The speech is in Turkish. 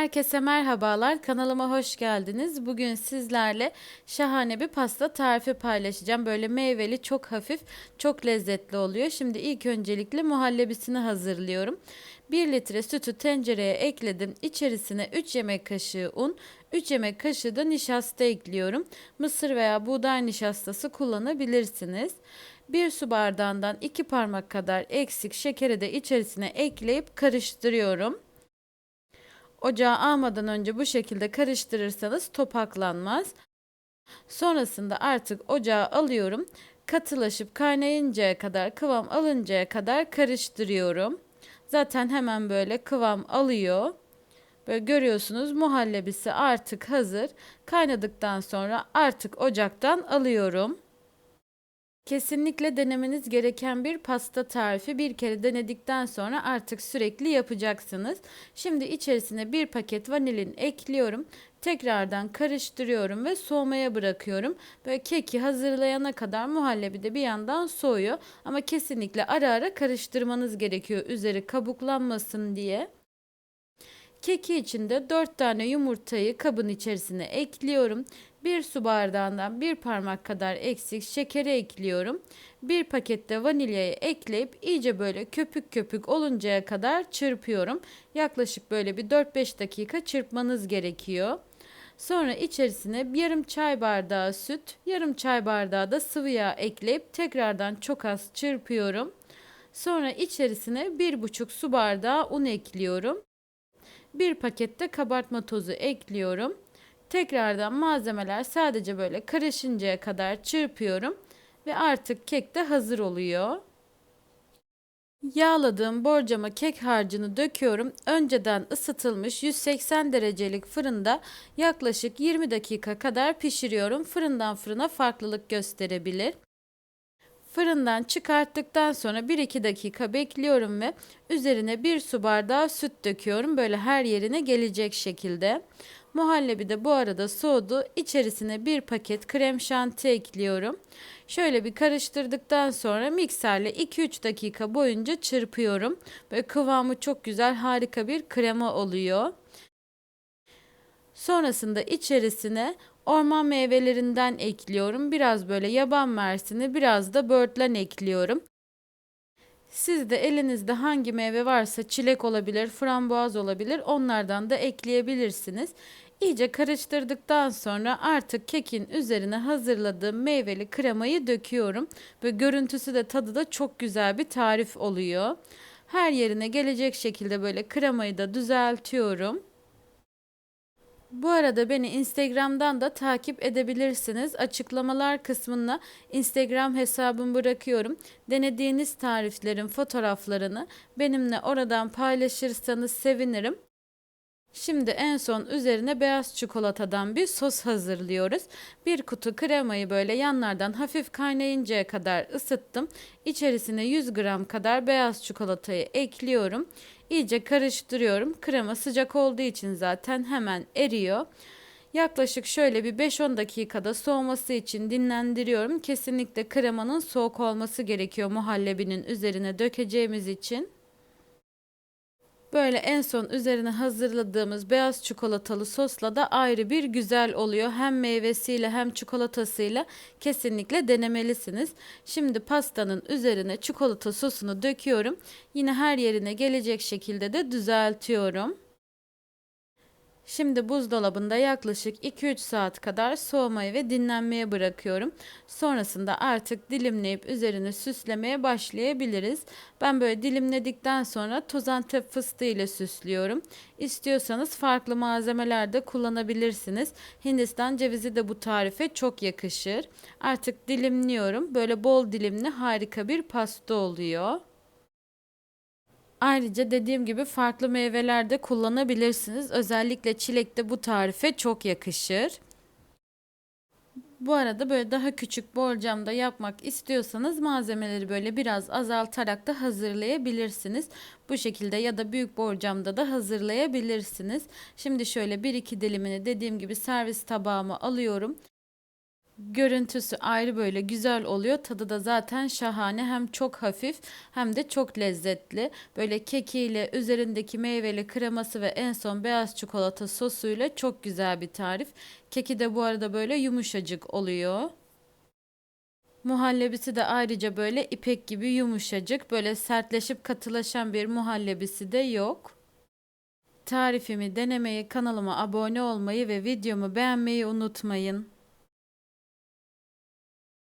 Herkese merhabalar. Kanalıma hoş geldiniz. Bugün sizlerle şahane bir pasta tarifi paylaşacağım. Böyle meyveli, çok hafif, çok lezzetli oluyor. Şimdi ilk öncelikle muhallebisini hazırlıyorum. 1 litre sütü tencereye ekledim. İçerisine 3 yemek kaşığı un, 3 yemek kaşığı da nişasta ekliyorum. Mısır veya buğday nişastası kullanabilirsiniz. 1 su bardağından 2 parmak kadar eksik şekeri de içerisine ekleyip karıştırıyorum. Ocağa almadan önce bu şekilde karıştırırsanız topaklanmaz. Sonrasında artık ocağa alıyorum. Katılaşıp kaynayıncaya kadar, kıvam alıncaya kadar karıştırıyorum. Zaten hemen böyle kıvam alıyor. Böyle görüyorsunuz muhallebisi artık hazır. Kaynadıktan sonra artık ocaktan alıyorum. Kesinlikle denemeniz gereken bir pasta tarifi. Bir kere denedikten sonra artık sürekli yapacaksınız. Şimdi içerisine bir paket vanilin ekliyorum. Tekrardan karıştırıyorum ve soğumaya bırakıyorum. Böyle keki hazırlayana kadar muhallebi de bir yandan soğuyor. Ama kesinlikle ara ara karıştırmanız gerekiyor üzeri kabuklanmasın diye. Keki içinde 4 tane yumurtayı kabın içerisine ekliyorum. 1 su bardağından 1 parmak kadar eksik şekeri ekliyorum. 1 pakette vanilyayı ekleyip iyice böyle köpük köpük oluncaya kadar çırpıyorum. Yaklaşık böyle bir 4-5 dakika çırpmanız gerekiyor. Sonra içerisine yarım çay bardağı süt, yarım çay bardağı da sıvı yağ ekleyip tekrardan çok az çırpıyorum. Sonra içerisine 1,5 su bardağı un ekliyorum. Bir pakette kabartma tozu ekliyorum. Tekrardan malzemeler sadece böyle karışıncaya kadar çırpıyorum ve artık kek de hazır oluyor. Yağladığım borcama kek harcını döküyorum. Önceden ısıtılmış 180 derecelik fırında yaklaşık 20 dakika kadar pişiriyorum. Fırından fırına farklılık gösterebilir. Fırından çıkarttıktan sonra 1-2 dakika bekliyorum ve üzerine 1 su bardağı süt döküyorum. Böyle her yerine gelecek şekilde. Muhallebi de bu arada soğudu. İçerisine bir paket krem şanti ekliyorum. Şöyle bir karıştırdıktan sonra mikserle 2-3 dakika boyunca çırpıyorum. Böyle kıvamı çok güzel harika bir krema oluyor. Sonrasında içerisine orman meyvelerinden ekliyorum. Biraz böyle yaban mersini, biraz da böğürtlen ekliyorum. Siz de elinizde hangi meyve varsa çilek olabilir, frambuaz olabilir onlardan da ekleyebilirsiniz. İyice karıştırdıktan sonra artık kekin üzerine hazırladığım meyveli kremayı döküyorum. Ve görüntüsü de tadı da çok güzel bir tarif oluyor. Her yerine gelecek şekilde böyle kremayı da düzeltiyorum. Bu arada beni Instagram'dan da takip edebilirsiniz. Açıklamalar kısmına Instagram hesabımı bırakıyorum. Denediğiniz tariflerin fotoğraflarını benimle oradan paylaşırsanız sevinirim. Şimdi en son üzerine beyaz çikolatadan bir sos hazırlıyoruz. Bir kutu kremayı böyle yanlardan hafif kaynayıncaya kadar ısıttım. İçerisine 100 gram kadar beyaz çikolatayı ekliyorum. İyice karıştırıyorum. Krema sıcak olduğu için zaten hemen eriyor. Yaklaşık şöyle bir 5-10 dakikada soğuması için dinlendiriyorum. Kesinlikle kremanın soğuk olması gerekiyor muhallebinin üzerine dökeceğimiz için. Böyle en son üzerine hazırladığımız beyaz çikolatalı sosla da ayrı bir güzel oluyor. Hem meyvesiyle hem çikolatasıyla kesinlikle denemelisiniz. Şimdi pastanın üzerine çikolata sosunu döküyorum. Yine her yerine gelecek şekilde de düzeltiyorum. Şimdi buzdolabında yaklaşık 2-3 saat kadar soğumaya ve dinlenmeye bırakıyorum. Sonrasında artık dilimleyip üzerine süslemeye başlayabiliriz. Ben böyle dilimledikten sonra toz fıstığı ile süslüyorum. İstiyorsanız farklı malzemeler de kullanabilirsiniz. Hindistan cevizi de bu tarife çok yakışır. Artık dilimliyorum. Böyle bol dilimli harika bir pasta oluyor. Ayrıca dediğim gibi farklı meyveler de kullanabilirsiniz. Özellikle çilek de bu tarife çok yakışır. Bu arada böyle daha küçük borcamda yapmak istiyorsanız malzemeleri böyle biraz azaltarak da hazırlayabilirsiniz. Bu şekilde ya da büyük borcamda da hazırlayabilirsiniz. Şimdi şöyle bir iki dilimini dediğim gibi servis tabağıma alıyorum. Görüntüsü ayrı böyle güzel oluyor. Tadı da zaten şahane. Hem çok hafif hem de çok lezzetli. Böyle kekiyle üzerindeki meyveli kreması ve en son beyaz çikolata sosuyla çok güzel bir tarif. Keki de bu arada böyle yumuşacık oluyor. Muhallebisi de ayrıca böyle ipek gibi yumuşacık. Böyle sertleşip katılaşan bir muhallebisi de yok. Tarifimi denemeyi, kanalıma abone olmayı ve videomu beğenmeyi unutmayın.